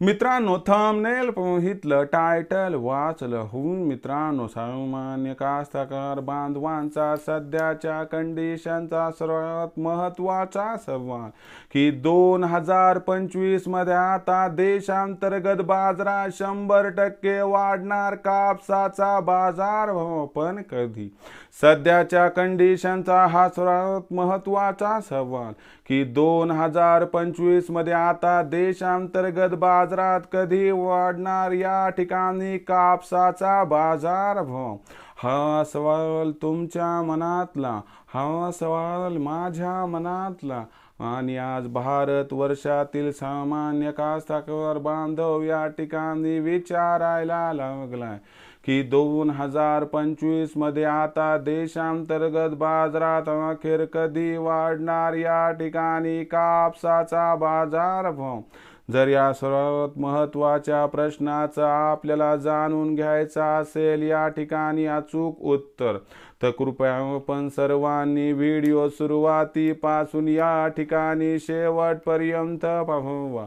मित्रांनो thumbnail पोहितलं title वाचलं. होऊन मित्रांनो सामान्य कास्तकार बांधवांचा सध्याच्या कंडिशनचा सर्वात महत्त्वाचा सवाल की दोन हजार पंचवीसमध्ये आता देशांतर्गत बाजारात शंभर टक्के वाढणार कापसाचा बाजार पण कधी? सध्याच्या कंडिशनचा हा सर्वात महत्त्वाचा सवाल की दोन हजार पंचवीसमध्ये आता देशांतर्गत बाजार बाजारात कधी वाढणार या ठिकाणी कापसाचा बाजार भाव? हा सवाल तुमच्या मनातला हा सवाल माझ्या मनातला. आणि आज भारत वर्षातील सामान्य कास्तकार बांधव या ठिकाणी विचारायला लागलाय की दोन हजार पंचवीसमध्ये आता देशांतर्गत बाजारात अखेर कधी वाढणार या ठिकाणी कापसाचा बाजार भाव? जर या सर्वात महत्त्वाच्या प्रश्नाचा आपल्याला जाणून घ्यायचा असेल या ठिकाणी अचूक उत्तर. तर कृपया आपण सर्वांनी व्हिडिओ सुरुवातीपासून या ठिकाणी शेवटपर्यंत पाहावा.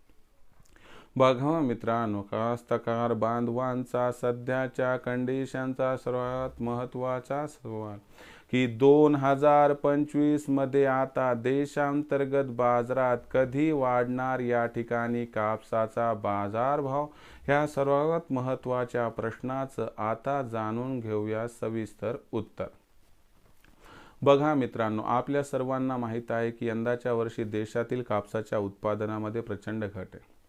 बघा मित्रांनो कास्तकार बांधवांचा सध्याच्या कंडिशनचा सर्वात महत्त्वाचा सवाल. की दोन हजार पंचवीसमध्ये आता देशांतर्गत बाजारात कधी वाढणार या ठिकाणी कापसाचा बाजारभाव? ह्या सर्वात महत्त्वाच्या प्रश्नाचं आता जाणून घेऊया सविस्तर उत्तर. बघा मित्रांनो आपल्या सर्वांना माहीत आहे की यंदाच्या वर्षी देशातील कापसाच्या उत्पादनामध्ये प्रचंड घट आहे.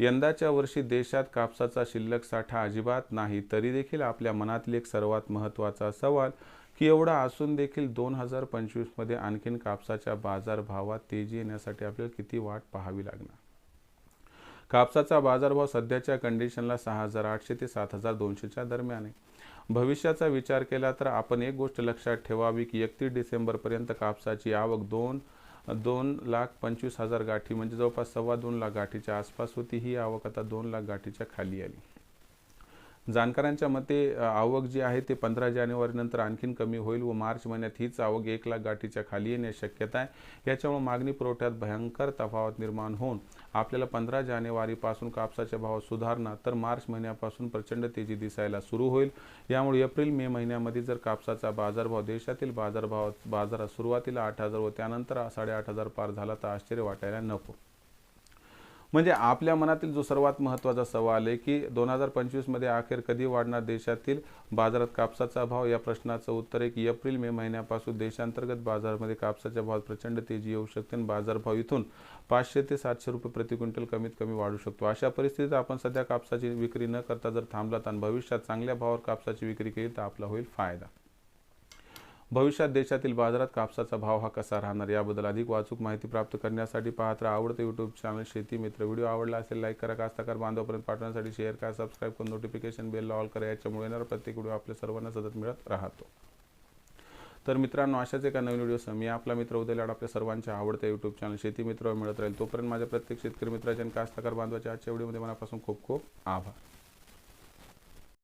यंदाच्या वर्षी देशात कापसाचा शिल्लक साठा अजिबात नाही तरी देखील आपल्या मनातील एक सर्वात महत्त्वाचा सवाल की एवढा असून देखील दोन हजार पंचवीसमध्ये आणखीन कापसाच्या बाजारभावात तेजी येण्यासाठी आपल्याला किती वाट पाहावी लागणार? कापसाचा बाजारभाव सध्याच्या कंडिशनला सहा हजार आठशे ते सात हजार दोनशेच्या दरम्यान आहे. भविष्याचा विचार केला तर आपण एक गोष्ट लक्षात ठेवावी की एकतीस डिसेंबरपर्यंत कापसाची आवक दोन दोन लाख पंचवीस हजार गाठी म्हणजे जवळपास सव्वा दोन लाख गाठीच्या आसपास होती. ही आवक आता दोन लाख गाठीच्या खाली आली. जाणकारांच्या मते आवक जी आहे ते पंधरा जानेवारीनंतर आणखीन कमी होईल व मार्च महिन्यात हीच आवक एक लाख गाठीच्या खाली येण्याची शक्यता आहे. याच्यामुळे मागणी पुरवठ्यात भयंकर तफावत निर्माण होऊन आपल्याला पंधरा जानेवारीपासून कापसाच्या भावात सुधारणा तर मार्च महिन्यापासून प्रचंड तेजी दिसायला सुरू होईल. यामुळे एप्रिल मे महिन्यामध्ये जर कापसाचा बाजारभाव देशातील बाजारभाव बाजारात सुरुवातीला आठ हजार व त्यानंतर साडेआठ हजार पार झाला तर आश्चर्य वाटायला नको. म्हणजे आपल्या मनातील जो सर्वात महत्त्वाचा सवाल आहे की दोन हजार पंचवीसमध्ये अखेर कधी वाढणार देशातील बाजारात कापसाचा भाव? या प्रश्नाचं उत्तर आहे की एप्रिल मे महिन्यापासून देशांतर्गत बाजारामध्ये कापसाच्या भावात प्रचंड तेजी येऊ शकते आणि बाजारभाव इथून पाचशे ते सातशे रुपये प्रति क्विंटल कमीत कमी वाढू शकतो. अशा परिस्थितीत आपण सध्या कापसाची विक्री न करता जर थांबलात आणि भविष्यात चांगल्या भावावर कापसाची विक्री केली तर आपला होईल फायदा. भविष्यात देशातील बाजारात कापसाचा भाव हा कसा राहणार? याबद्दल अधिक वाचूक माहिती प्राप्त करण्यासाठी पाहत राहा. आवडतं यूट्यूब चॅनल शेती मित्र. व्हिडिओ आवडला असेल लाईक करा. कास्तकार बांधवापर्यंत पाठवण्यासाठी शेअर करा. सबस्क्राईब करून नोटिफिकेशन बेल ऑल करा. याच्यामुळे येणारा प्रत्येक व्हिडिओ आपल्या सर्वांना सतत मिळत राहतो. तर मित्रांनो अशाच एका नवीन व्हिडिओ मी आपला मित्र उदय आपल्या सर्वांच्या आवडत्या यूट्यूब चॅनल शेती मित्र मिळत राहील. तोपर्यंत माझ्या प्रत्येक शेतकरी मित्राच्या आणि कास्तकार बांधवाच्या आजच्या व्हिडिओमध्ये मनापासून खूप खूप आभार.